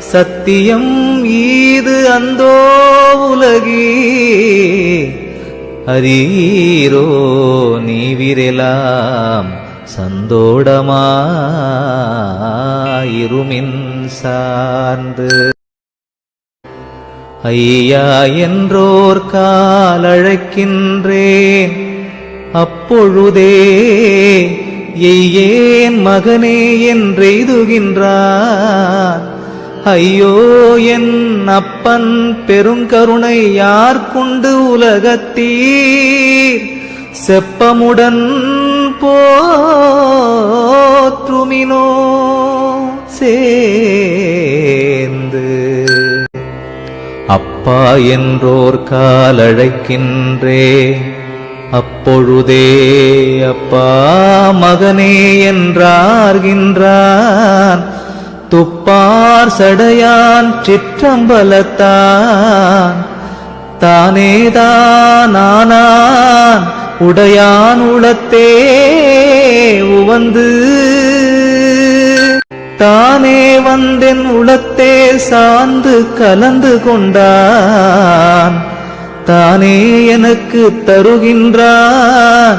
சத்தியம் ஈது அந்தோ உலகி. அரீரோ நீவிரெலாம் சந்தோடமாயிருமின் சார்ந்து. ஐயா என்றோர் காலழைக்கின்றேன். அப்பொழுதே எய்யேன் மகனே என்றெய்துகின்றான் ஐயோ என் அப்பன் பெருங்கருணை யார் கொண்டு உலகத்தீர்? செப்பமுடன் போற்றுமினோ சேர்ந்து. அப்பா என்றோர் காலழைக்கின்றே அப்பொழுதே அப்பா மகனே என்றார்கின்றான். துப்பார் சடையான் சிற்றம்பலத்தான். தானேதான் உடையான் உளத்தே உவந்து. தானே வந்தென் உளத்தே சார்ந்து கலந்து கொண்டான். தானே எனக்கு தருகின்றான்.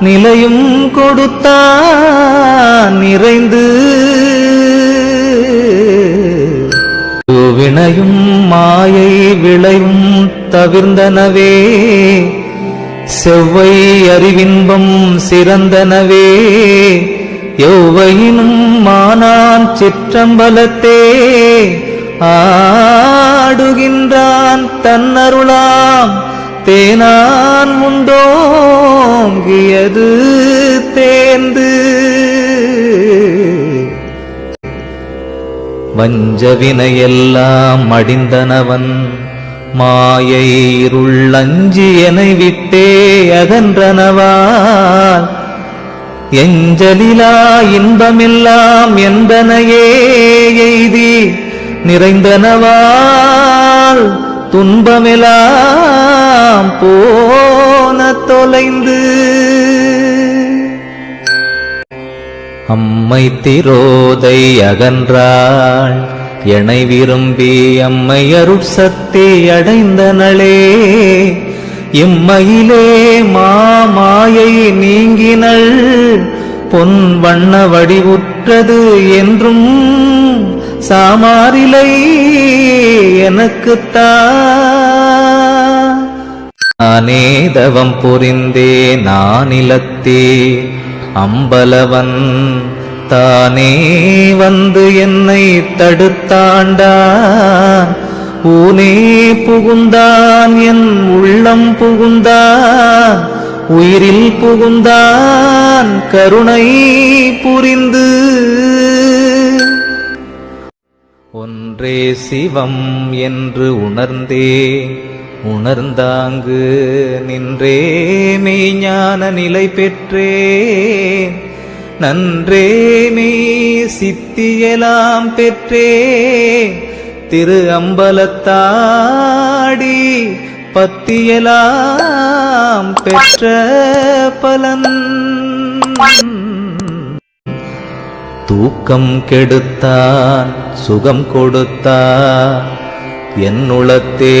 நிலையும் கொடுத்தான் நிறைந்து. வினையும் மாயை விளையும் தவிர்ந்தனவே. செவ்வை அறிவின்பம் சிறந்தனவே. எவ்வையினும் மானான் சிற்றம்பலத்தே. ஆடுகின்றான் தன்னருளாம் தேனான் உண்டோங்கியது தேர்ந்து. வஞ்சவினையெல்லாம் அடிந்தனவன் மாயை இருள்ளஞ்சி என விட்டே அகன்றனவால் எஞ்சலிலா இன்பமெல்லாம் என்பனையே எய்தி நிறைந்தனவால் துன்பமிலா போன தொலைந்து. அம்மை திரோதை அகன்றாள் எனை விரும்பி அம்மை அருட்சக்தி அடைந்தனளே. இம்மையிலே மாமாயை நீங்கினள் பொன் வண்ண வடிவுற்றது என்றும் சாமாரிலை எனக்குத்தான் நானே தவம் புரிந்தே நானிலத்தே அம்பலவன் தானே வந்து என்னை தடுத்தாண்டான் ஊனே புகுந்தான் என் உள்ளம் புகுந்தான் உயிரில் புகுந்தான் கருணை புரிந்து. ஒன்றே சிவம் என்று உணர்ந்தேன் உணர்ந்தாங்கு நின்றே மெய்ஞான நிலை பெற்றேன். நன்றே மெய் சித்தியலாம் பெற்றே திரு அம்பலத்தாடி பத்தியலாம் பெற்ற பலன். தூக்கம் கெடுத்தான் சுகம் கொடுத்தான் என்னுளத்தே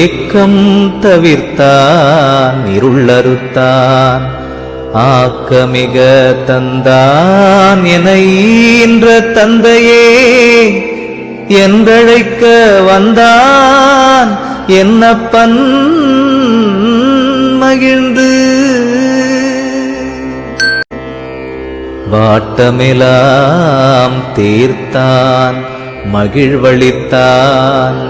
ஏக்கம் தவிர்த்தான் இருளறுத்தான். ஆக்கமிக தந்தான் என தந்தையே என்றழைக்க வந்தான் என்னப்பன் மகிழ்ந்து. வாட்டமெலாம் தீர்த்தான் மகிழ்வளித்தான்.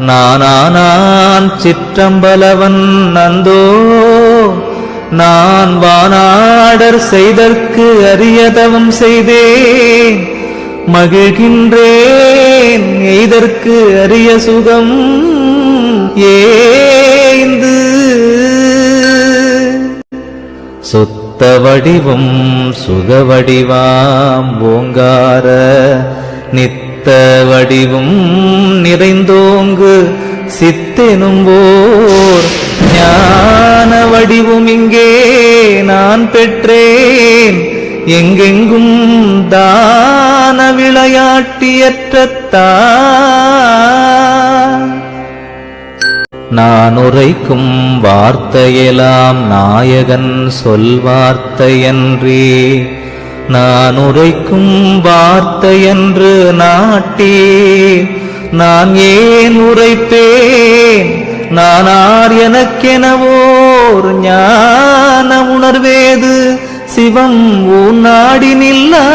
நானானான் சிற்றம்பலவன் நந்தோ நான் வானாடர் செய்தற்கு அரியதவம் செய்தேன். மகிழ்கின்றேன் எய்தற்கு அரிய சுகம் ஏந்து சுத்த வடிவும் சுக வடிவாம் ஓங்கார வடிவும் நிறைந்தோங்கு சித்தெனும் ஓர் ஞான வடிவும் இங்கே நான் பெற்றேன். எங்கெங்கும் தான விளையாட்டியற்றத்தான் நான் உரைக்கும் வார்த்தையெல்லாம் நாயகன் சொல் வார்த்தையன்றே. நான் உரைக்கும் வார்த்தையன்று நாட்டி. நான் ஏன் உரைப்பேன்? நான் ஆர் எனக்கெனவோர் ஞான உணர்வேது? சிவம் உன் நாடி நில்லா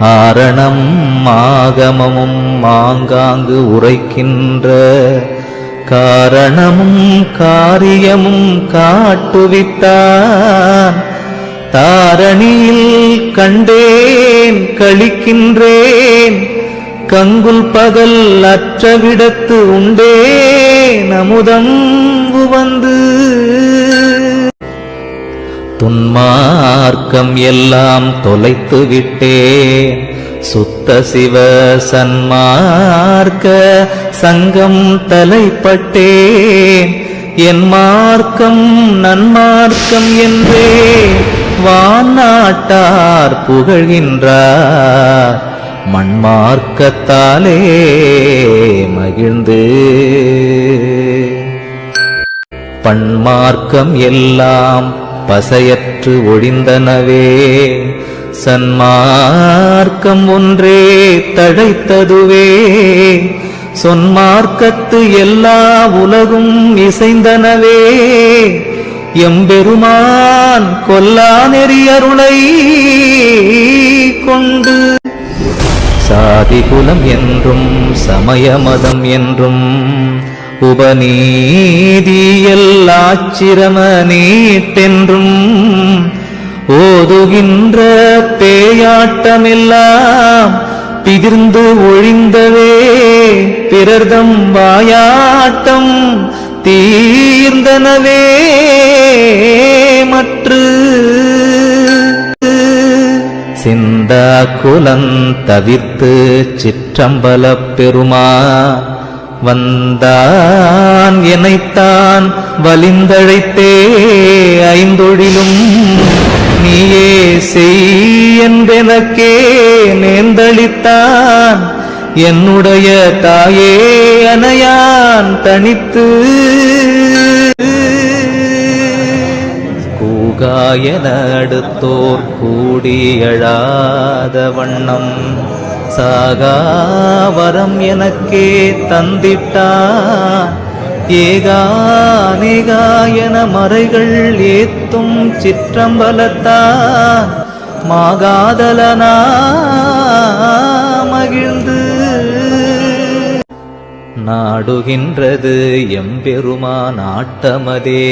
ஆரணம் ஆகமமும் ஆங்காங்கு உரைக்கின்ற காரணமும் காரியமும் காட்டுவித்தான் தாரணியில் கண்டேன் கழிக்கின்றேன் கங்குல் பகல் அற்றவிடத்து உண்டே அமுதம் வந்து துன்மார்க்கம் எல்லாம் தொலைத்து விட்டேன் சுத்த சிவ சன்மார்க்க சங்கம் தலைப்பட்டேன். என் மார்க்கம் நன்மார்க்கம் என்றே வாநாட்டார் புகழ்கின்றார். மண்மார்க்கத்தாலே மகிழ்ந்து. பண்மார்க்கம் எல்லாம் பசையற்று ஒழிந்தனவே. சன்மார்க்கம் ஒன்றே தழைத்ததுவே. சொன்மார்க்கத்து எல்லா உலகும் இசைந்தனவே. எம்பெருமான் கொல்லா நெறியருளை கொண்டு. சாதி குலம் என்றும் சமய மதம் என்றும் உபநீதி எல்லாச்சிரம நீட்டென்றும் ஓதுகின்ற பேயாட்டமெல்லாம் பிதிர்ந்து ஒழிந்தவே பிறர்தம் வாயாட்டம் தீர்ந்தனவே. மற்று சிந்தா குலந் தவிர்த்து சிற்றம்பல பெருமா. வந்தான் எனைத்தான் வலிந்தழைத்தே. ஐந்தொழிலும் நீயே செய் என்றெனக்கே நேர்ந்தளித்தான். என்னுடைய தாயே அனையான் தனித்து. கூகாயன அடுத்தோர் கூடியழாத வண்ணம். சாகாவரம் எனக்கே தந்திட்டான். ஏகானேகாயன மறைகள் ஏத்தும் சிற்றம்பலத்தா மாகாதலனா மகிழ்ந்து நாடுகின்றது எம்பெருமான் ஆட்டமதே.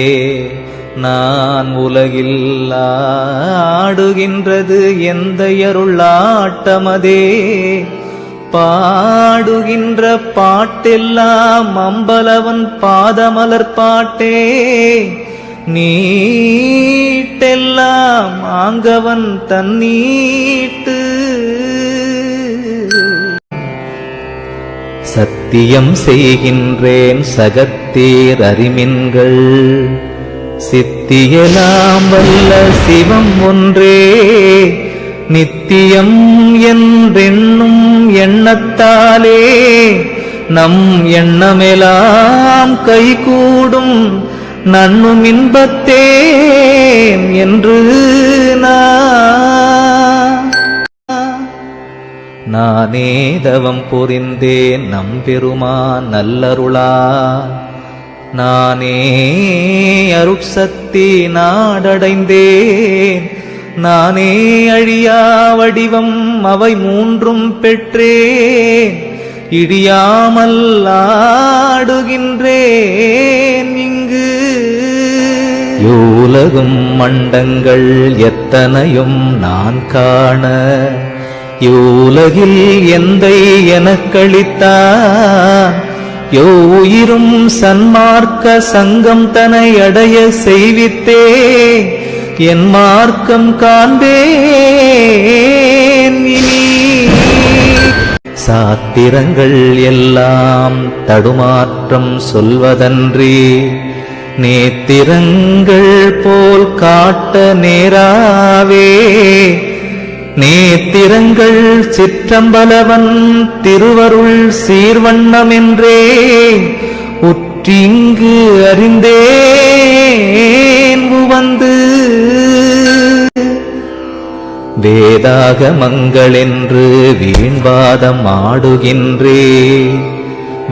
நான் உலகில் ஆடுகின்றது எந்த அருளாட்டமதே பாடுகின்ற பாட்டெல்லாம் அம்பலவன் பாதமலர் பாட்டே. நீட்டெல்லாம் ஆங்கவன் தன்னீட்டு. சத்தியம் செய்கின்றேன் சகத்தீர் அறிமின்கள். சித்தியலாம் வல்ல சிவம் ஒன்றே. நித்தியம் என்றென்னும் எண்ணத்தாலே நம் எண்ணமெலாம் கைகூடும் நன்னும் இன்பத்தே என்று நானே. தவம் புரிந்தேன் நம்பெருமா நல்லருளா. நானே அருட்சக்தி நாடடைந்தேன். நானே அழியா வடிவம் அவை மூன்றும் பெற்றேன். இடியாமல் ஆடுகின்றேன் இங்கு. யூலகும் மண்டங்கள் எத்தனையும் நான் காண. யூலகில் எந்தை எனக்களித்தான் யோ உயிரும் சன்மார்க்க சங்கம் தனை அடைய செய்வித்தே. என் மார்க்கம் காண்பேன் இனி. சாத்திரங்கள் எல்லாம் தடுமாற்றம் சொல்வதன்றி நேத்திரங்கள் போல் காட்ட நேராவே நேத்திரங்கள் சிற்றம்பலவன் திருவருள் சீர்வண்ணமென்றே உற்றிங்கு அறிந்தேன். உவந்து வேதாகமங்களென்று வீண்வாதம் ஆடுகின்றே.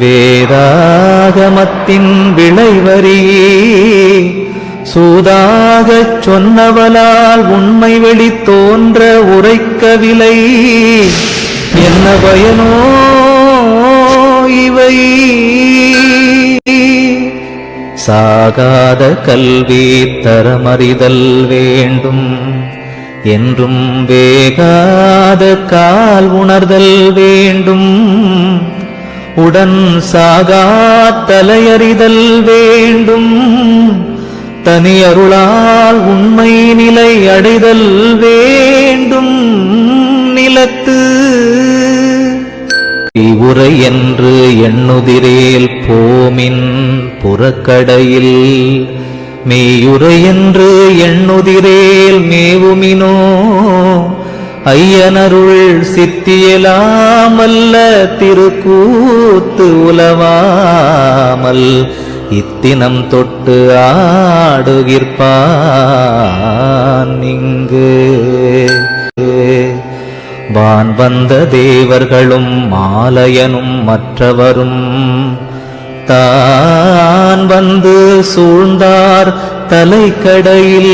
வேதாகமத்தின் விளைவரி. சூதாகச் சொன்னவளால் உண்மை வெளி தோன்ற உரைக்கவில்லை என்ன பயனோ இவை? சாகாத கல்வி தரமறிதல் வேண்டும். என்றும் வேகாத கால் உணர்தல் வேண்டும். உடன் சாகா தலையறிதல் வேண்டும். தனியருளால் உண்மை நிலை அடைதல் வேண்டும். நிலத்து உரை என்று எண்ணுதிரேல் போமின் புறக்கடையில் மெய்யுரை என்று எண்ணுதிரேல் மேவுமினோ ஐயனருள் சித்தியலாமல்ல திருக்கூத்து உலவாமல் இத்தினம் தொட்டு ஆடுகிற்பான் இங்கு. வான் வந்த தேவர்களும் மாலையனும் மற்றவரும் தான் வந்து சூழ்ந்தார் தலைக்கடையில்.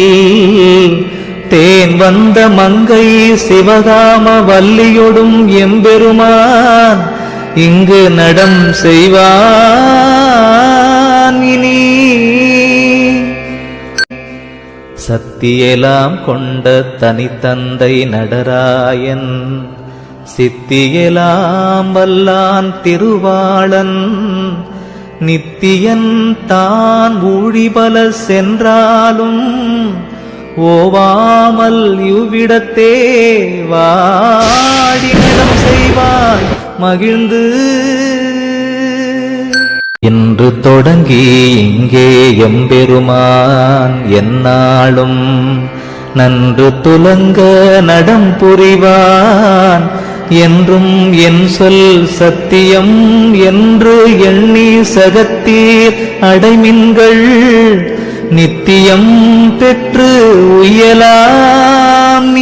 தேன் வந்த மங்கை சிவகாம வல்லியொடும் எம்பெருமான் இங்கு நடம் செய்வான் இனி. சத்தியெலாம் கொண்ட தனித்தந்தை நடராயன் சித்தியெலாம் வல்லான் திருவாளன் நித்தியன் தான் ஊழிபல சென்றாலும் ஓவாமல் இவ்விடத்தே வாடி செய்வாய் மகிழ்ந்து. இன்று தொடங்கி இங்கே எம்பெருமான் என்னாலும் நன்று துலங்க நடம் புரிவான். என்றும் என் சொல் சத்தியம் என்று எண்ணி சகத்தீர் அடைமின்கள். நித்தியம் பெற்று உயலாம்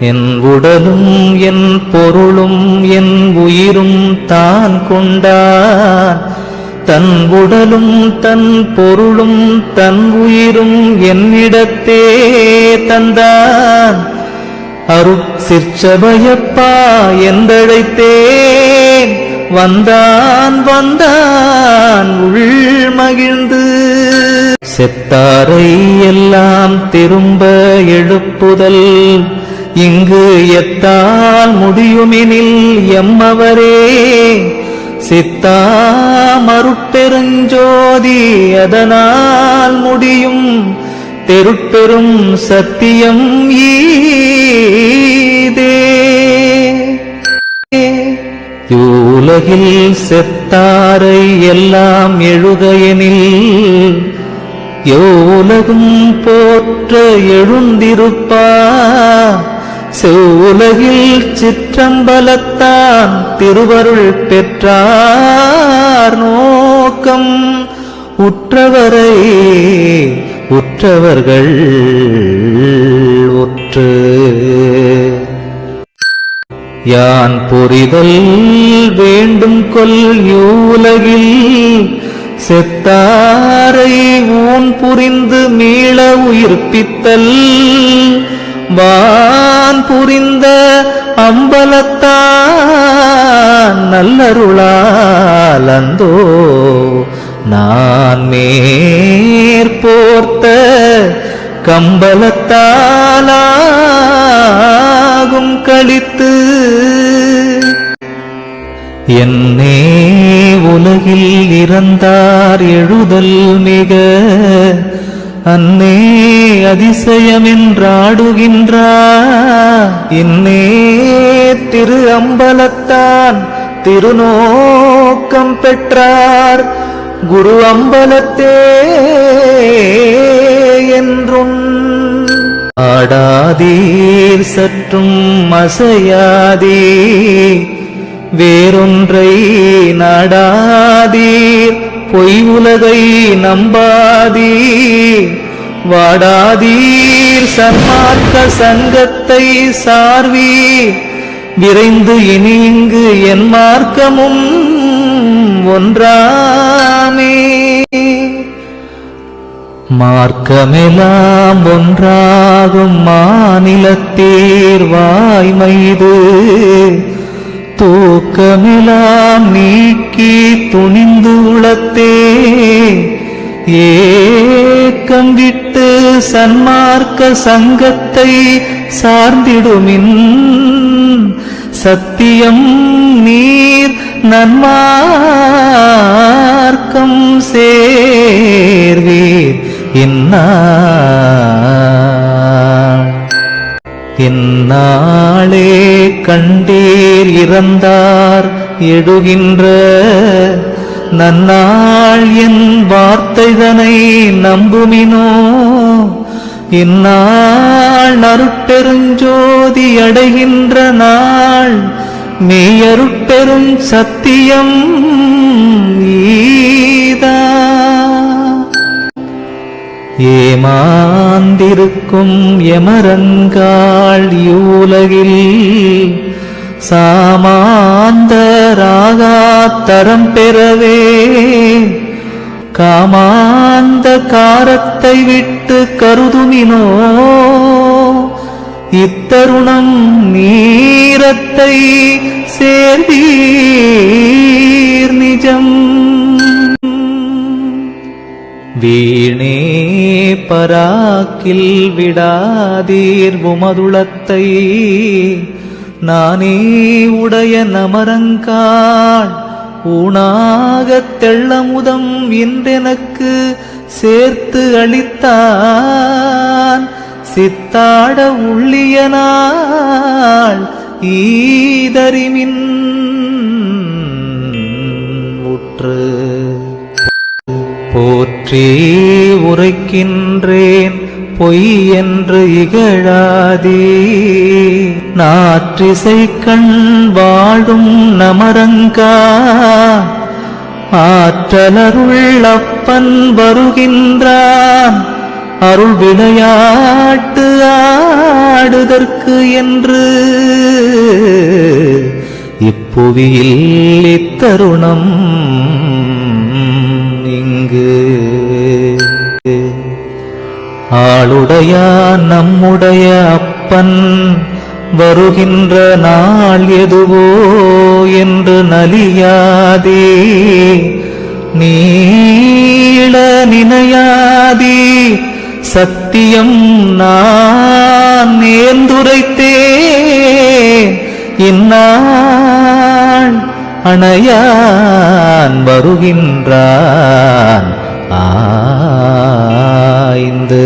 என் உடலும் என் பொருளும் என் உயிரும் தான் கொண்டான் தன் உடலும் தன் பொருளும் தன் உயிரும் என்னிடத்தே தந்தான் அருட் சிற்சபையப்பா என்றழைத்தேன். வந்தான் வந்தான் உள் மகிழ்ந்து செத்தாரை எல்லாம் திரும்ப எழுப்புதல். இங்கு எத்தால் முடியுமெனில் எம்மவரே. சித்தாமருட்பெருஞ்சோதி அதனால் முடியும். தெருட்பெரும் சத்தியம் ஈ யூலகில் செத்தாரை எல்லாம் எழுகையெனில் யோலகும் போற்ற எழுந்திருப்பா செவ்வுலகில் சிற்றம்பலத்தான் திருவருள் பெற்றார் நோக்கம். உற்றவரை உற்றவர்கள் உற்று யான் புரிதல் வேண்டும் கொல் யூலகில் செத்தாரை ஊன் புரிந்து மீள உயிர்ப்பித்தல். வான் புரிந்த அம்பலத்தான் நல்லருளால் அந்தோ நான் மேற்போர்த்த கம்பலத்தாலா கம்பலத்தாலாகும் கழித்து என்னே உலகில் இறந்தார் எழுதல் மிக. அன்னே அதிசயமென்றாடுகின்றார் இன்னே திரு அம்பலத்தான் திருநோக்கம் பெற்றார். குரு அம்பலத்தே என்றும் ஆடாதீர் சற்றும் அசையாதீர். வேறொன்றை நாடாதீர் பொய் உலகை நம்பாதீர். வாடாதீர் சன்மார்க்க சங்கத்தை சார்வீர். விரைந்து இனி இங்கு என் மார்க்கமும் ஒன்றாமே. மார்க்கமெலாம் ஒன்றாகும் மாநிலத்தீர் வாய்மைது. தூக்கமெல்லாம் நீக்கி துணிந்து உளத்தே. ஏக்கம் விட்டு சன்மார்க்க சங்கத்தை சார்ந்திடுமின். சத்தியம் நீர் நன்மார்க்கம் இந்நாளே கண்டீர் இறந்தார் எடுகின்ற நன்னாள் என் வார்த்தைதனை நம்புமினோ? இந்நாள் அருட்பெருஞ்சோதி அடைகின்ற நாள்? மெய்யருட்பெரும் சத்தியம் ஈதா. ஏமாந்திருக்கும் எமரங்காள் யூலகில் சாமாந்தராகாத்தரம் பெறவே. காமாந்த காரத்தை விட்டு கருதுமினோ? இத்தருணம் நீரத்தை சேர்வீர் நிஜம். வீணே பராக்கில் விடாதீர் உமதுளத்தை. நானே உடைய நமரங்காள் ஊனாகத் தெள்ளமுதம் இன்றெனக்கு சேர்த்து அளித்தான். சித்தாட உள்ளியனாள் ஈதறிமின் உற்று போற்றி உரைக்கின்றேன் பொய் என்று இகழாதே. நாற்றிசை கண் வாழும் நமரங்கா ஆற்றலருள்ளப்பன் வருகின்றான் அருள் விளையாட்டு ஆடுதற்கு என்று இப்புவியில் இத்தருணம் ஆளுடையான் நம்முடைய அப்பன் வருகின்ற நாள் எதுவோ என்று நலியாதே. நீள நினையாதே. சத்தியம் நான் நேர்ந்துரைத்தேன் இந்நாள் அணையான் வருகின்றான். ஆய்ந்து